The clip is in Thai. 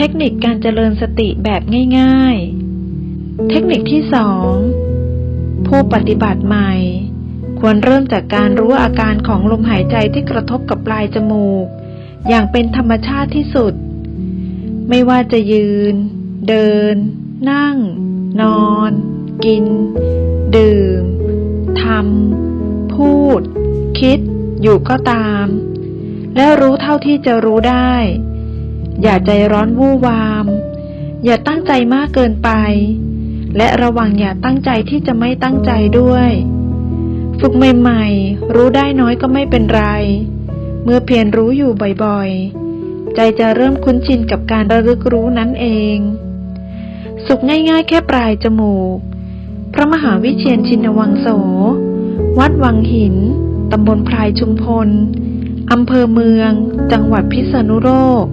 เทคนิคการเจริญสติแบบง่าย ๆ เทคนิคที่สองผู้ปฏิบัติใหม่ ควรเริ่มจากการรู้อาการของลมหายใจที่กระทบกับปลายจมูก อย่างเป็นธรรมชาติที่สุด ไม่ว่าจะยืน เดิน นั่ง นอน กิน ดื่ม ทำ พูด คิด อยู่ก็ตาม และรู้เท่าที่จะรู้ได้ อย่าใจร้อนวู่วาม อย่าตั้งใจมากเกินไป และระวังอย่าตั้งใจที่จะไม่ตั้งใจด้วย ฝึกใหม่ๆ รู้ได้น้อยก็ไม่เป็นไร เมื่อเพียรรู้อยู่บ่อยๆ ใจจะเริ่มคุ้นชินกับการระลึกรู้นั้นเอง สุขง่ายๆ แค่ปลายจมูก พระมหาวิเชียนชินวังโส วัดวังหิน ตำบลพรายชุมพลอำเภอเมือง จังหวัดพิษณุโลก